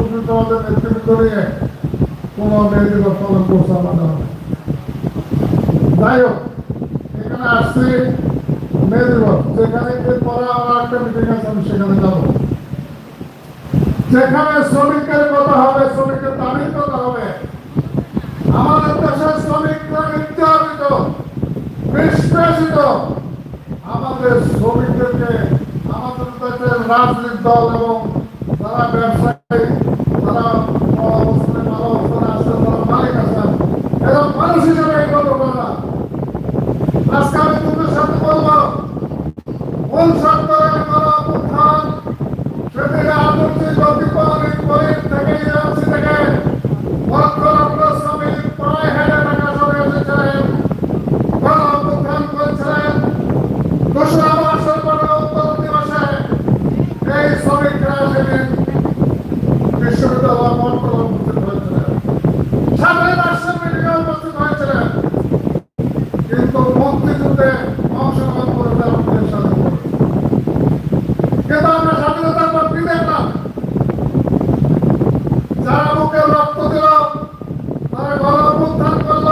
পর্যন্ত আমাদের নেতৃত্ব নিয়ে কোনো মেয়েদের ফলন করছে আমাদের। যাই হোক এখানে আসছি মেয়েদের যেখানে এরপরে আমার একটা মিটিং আছে আমি সেখানে যাব যেখানে শ্রমিকের কথা হবে শ্রমিকের দাবির কথা হবে আমাদের দেশের শ্রমিকরা নির্যাতিত নিষ্পেষিত আমাদের শ্রমিকদেরকে আমাদের দেশের রাজনৈতিক দল এবং যারা ব্যবসায়ী যারা অবস্থানে ভালো অবস্থানে আছে যারা মালিক আছেন এরা মানুষ হিসেবে এই কথা বলে না আজকে আমি তোমাদের সাথে বলব কোন সরকারের করা উত্থান সেদিকে আদর্শিক অধিকারিক পরিণ থেকে এজেন্সি থেকে লক্ষ লক্ষ শ্রমিক প্রায় হেডে টাকা সরে এসেছিলেন গণ অভ্যুত্থান করেছিলেন দোসরা মাসের পরে উত্তর দিবসে এই শ্রমিকরা সেদিন বিশ্ববিদ্যালয় মন্ত্রণ উপস্থিত হয়েছিলেন সাথে রাষ্ট্রের মিটিংয়ে উপস্থিত হয়েছিলেন কিন্তু মুক্তিযুদ্ধে অংশগ্রহণ করেছে আমাদের সাথে কিন্তু আমরা স্বাধীনতার পর কি দেখলাম যারা বুকে রক্ত দিল তারা গণ অভ্যুত্থান করল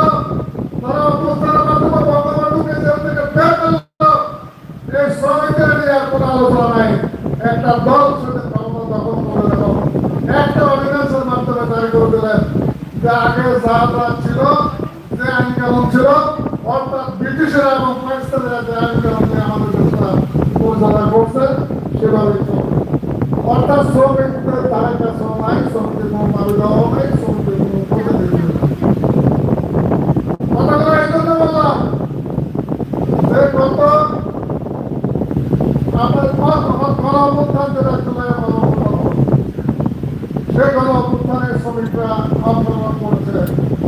তারা অভ্যুত্থানের মাধ্যমে বঙ্গবন্ধুকে জেল থেকে বের করল এই শ্রমিকদের নিয়ে আর কোনো আলোচনা নাই একটা দল সাথে ক্ষমতা দখল করে দিল একটা অর্ডিন্যান্সের মাধ্যমে জারি করে দিলেন ছিল যে ছিল অর্থাৎ ব্রিটিশেরা এবং পাকিস্তানিরা যে আইন সেভাবেই অর্থাৎ তাদের কাছে নাই শ্রমিকদের কোনো দাবি দেওয়া নাই শ্রমিকদের কোনো প্রতিনিধি নেই। কথাগুলো এই জন্য বললাম যে গত আপনার গণ অভ্যুত্থান যেটা জুলাই গণ অভ্যুত্থান সে গণ অভ্যুত্থানের শ্রমিকরা অংশগ্রহণ করেছে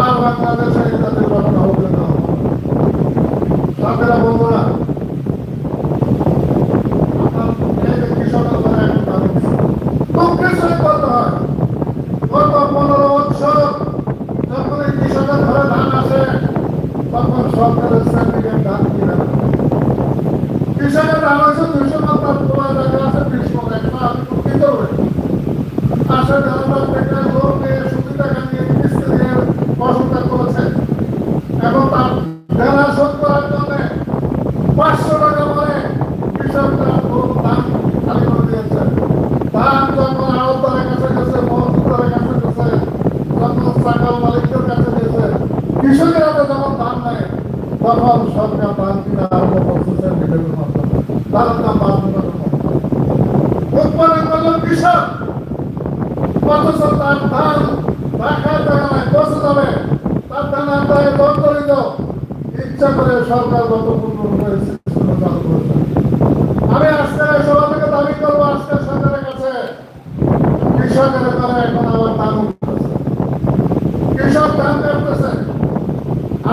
আর বাংলাদেশে তাদের ঘটনা হবে না সাথেরা বন্ধুরা আপনার এই যে কৃষকের ঘরে এখন দাবি দিচ্ছে। খুব কৃষক করতে হয় গত পনেরো বছর যখন এই কৃষকের ঘরে ধান আসে তখন সরকারের সার্টিফিকেট ধান কিনে না। কৃষকের ধান হয়েছে দুইশো মাত্রা তোমার জায়গা আছে বিশ মন একটা আমি তো কি করবে আসে ধানবাদ থেকে লোক নিয়ে সুতি টাকা নিয়ে কিস্তি দিয়ে ফসলটা করেছে এখন তার দেনা শোধ করার জন্য পাঁচশো টাকা করে কৃষকরা গরুর দাম খালি করে দিয়েছে ধান যখন আড়তদারের কাছে গেছে মহজুদারের কাছে গেছে যখন সাকাল মালিকদের কাছে গেছে কৃষকের হাতে যখন ধান নেয় তখন সরকার ধান কিনে আরম্ভ করছে সেন্টিমেন্টের মাধ্যমে তার দাম বাড়ানোর উৎপাদন করল কৃষক অথচ তার ধান জায়গা নাই বসে যাবে তার ধান আদায় দন্তরিত ইচ্ছা করে সরকার গত পনেরো করেছে আমি আজকে সভা থেকে দাবি করব, আজকে সরকারের কাছে। কৃষকের দ্বারা এখন আবার ধান কৃষক ধান কাটতেছে।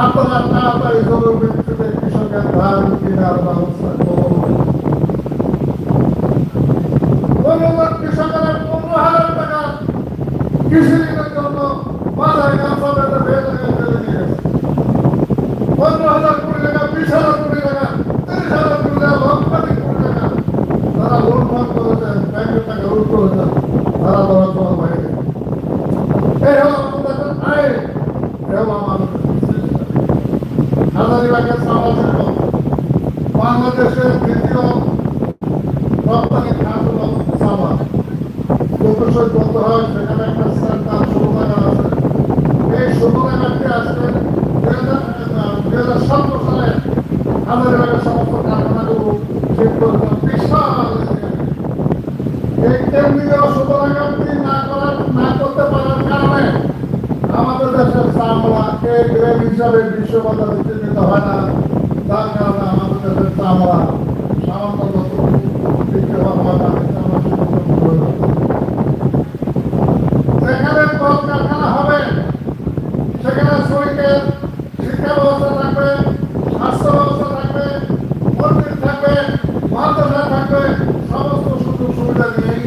আপনারা তাড়াতাড়ি জরুরি ভিত্তিতে কৃষকের ধান কেনার ব্যবস্থা করুন কৃষকেরা পনেরো হাজার টাকা। কৃষিঋণের জন্য পাঁচ হাজার সাত হাজার দুই হাজার চলে নিয়ে গেছে পনেরো হাজার কোটি টাকা বিশ হাজার কোটি টাকা বাংলাদেশের দ্বিতীয় রপ্তানি খাদ্য সামান চোদ্দশো চোদ্দ হয় সেখানে এই শুরু লাগাতে আসলে দুই হাজার আমাদের সমস্ত কারখানাগুলো ঠিক করতে বিশাল এই না করার না করতে পারার কারণে আমাদের দেশের চামড়া এ গ্রেড হিসাবে বিশ্ববাজারে হয় না যার কারণে আমাদের দেশের চামড়া সামান্য চামড়া শুধু হয়ে যাচ্ছে। যেখানে কলকারখানা হবে সেখানে শ্রমিকের শিক্ষা ব্যবস্থা থাকবে স্বাস্থ্য ব্যবস্থা থাকবে মন্দির থাকবে মাদ্রাসা থাকবে সমস্ত সুযোগ সুবিধা নিয়েই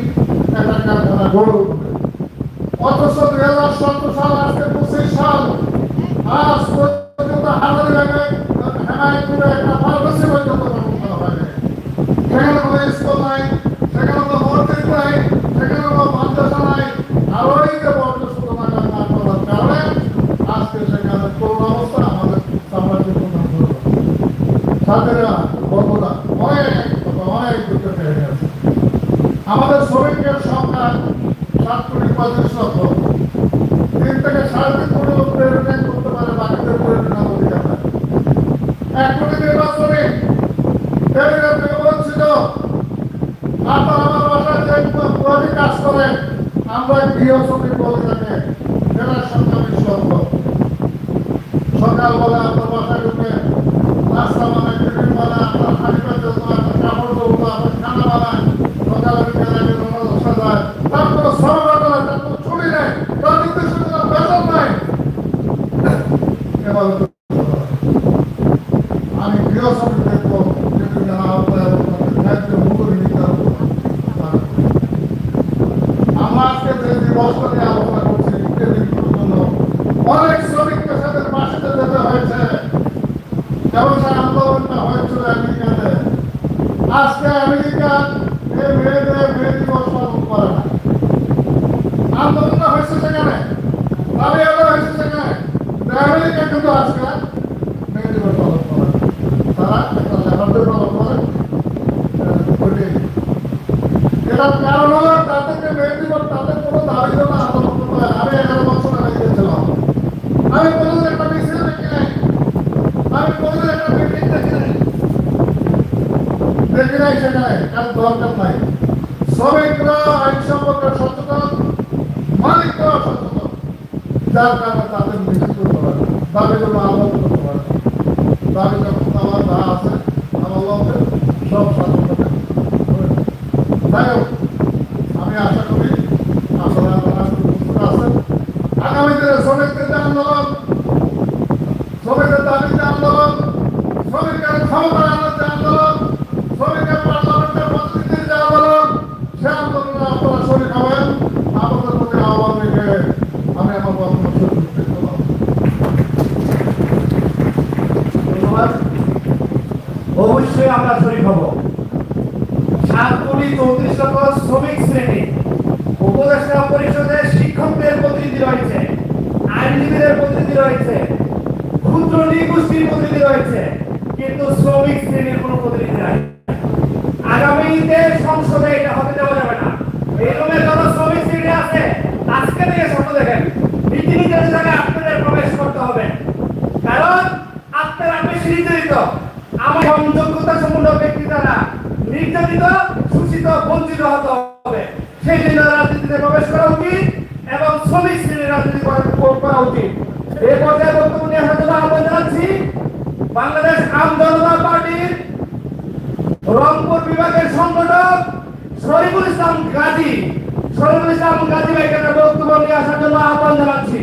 একটা কারখানা গড়ে উঠবে অথচ দুই হাজার সতেরো সাল আজকে পঁচিশ সাল আজ পর্যন্ত হাজারি ব্যাগে হেমায়তপুরে একটা ফার্মেসি পর্যন্ত গঠন করা হয়নি সেখানে কোনো স্কুল নাই সেখানে কোনো মন্দির নাই সেখানে কোনো মাদ্রাসা নাই আর ওই যে ছাত্রীরা বন্ধুরা অনেক অনেক দুঃখের জায়গা আছে আমাদের শ্রমিকের সংখ্যা সাত কোটি পঁয়ত্রিশ লক্ষ তিন থেকে সাড়ে তিন কোটি লোক প্রেরণায় করতে পারে বাকিদের প্রেরণা অধিকার নাই। এক কোটি নির্বাচনে বঞ্চিত আপনার আমার বাসায় যে পুরানি কাজ করেন আমরা গৃহ শ্রমিক বলে থাকে জেলার সংখ্যা বিশ সকালবেলা আপনার বাসায় ঢুকে নাস্তা বানায় টিফিন আপনার জন্য আপনার কাপড় ধরবো আপনার খানা বানায় সকালে বিকেলে বিভিন্ন বসা যায় তার কোনো শ্রম বেতন তার কোনো ছুটি নেই তার নির্দিষ্ট কোনো বেতন নাই এভাবে তো আমি গৃহ শ্রমিক দেখব কিন্তু যারা আপনার দায়িত্ব মুখে নিতে আমরা নিয়ে আলোচনা করছি এই জন্য। অনেক শ্রমিক পেশাদের পাশে যেতে হয়েছে। ব্যবসা আন্দোলনটা হয়েছিল আমেরিকাতে। আজকে আমেরিকা এই মেয়েদের মেয়ে দিবস পালন করে না। আন্দোলনটা হয়েছে সেখানে। দাবি আদায় হয়েছে সেখানে। আমেরিকা কিন্তু আজকে মেয়ে দিবস পালন করে না। তারা একটা লেবারদের পালন করে আহ, ওইটাই। এটার কারণ হলো তাদেরকে মেয়ে দিবস তাদের কোনো দাবি জন্য আন্দোলন করতে হয় আমি এগারো বছর আগে গিয়েছিলাম আমি কোনোদিন একটা মিছিল দেখি নাই আমি কোনোদিন একটা মিটিং দেখি নাই দেখি নাই কারণ দরকার নাই শ্রমিকরা আইন সম্পর্কে সচেতন, মালিকরা সচেতন। যার কারণে তাদের নিশ্চিত করতে পারে দাবিগুলো আন্দোলন করতে পারে দাবি যখন আমার যা আছে, আমার লোকের সব স্বাধীনতা যাই হোক আমি আশা করি আপনারা আপনারা প্রস্তুত আছেন আগামী দিনে শ্রমিকদের যে আন্দোলন শ্রমিকের দাবিতে আন্দোলন শ্রমিকের ক্ষমতা আনার যে আন্দোলন শ্রমিকের পার্লামেন্টের প্রতিনিধির যে আন্দোলন সে আন্দোলনে আপনারা শরীর হবেন আপনাদের প্রতি আহ্বান রেখে আমি আমার বক্তব্য শুরু করতে চাই। ধন্যবাদ অবশ্যই আমরা শরীর হব সাত চৌত্রিশ লক্ষ শ্রমিক শ্রেণি। উপদেষ্টা পরিষদের শিক্ষকদের প্রতিনিধি রয়েছে, আইনজীবীদের প্রতিনিধি রয়েছে, ক্ষুদ্র নৃগোষ্ঠীর প্রতিনিধি রয়েছে, কিন্তু শ্রমিক শ্রেণির কোনো প্রতিনিধি নাই। আগামীতে সংসদে এটা হতে দেওয়া যাবে না। এই রুমে যত শ্রমিক শ্রেণি আছে, আজকে থেকে স্বপ্ন দেখেন, রীতিনীতির জায়গায় আপনাদের প্রবেশ করতে হবে। কারণ আপনারা বেশি নির্যাতিত। আমার যোগ্যতা সম্পূর্ণ ব্যক্তি দ্বারা নির্যাতিত শোষিত বঞ্চিত হতে হবে। সেই জন্য রাজনীতিতে প্রবেশ করা উচিত এবং শ্রমিক শ্রেণির রাজনীতি করা- উচিত। এই পর্যায়ে নিয়ে আসার জন্য আহ্বান জানাচ্ছি বাংলাদেশ আম জনতা পার্টির রংপুর বিভাগের সংগঠক শরীফুল ইসলাম গাজী শরীফুল ইসলাম গাজী ভাইকে বক্তব্য নিয়ে আসার জন্য আহ্বান জানাচ্ছি।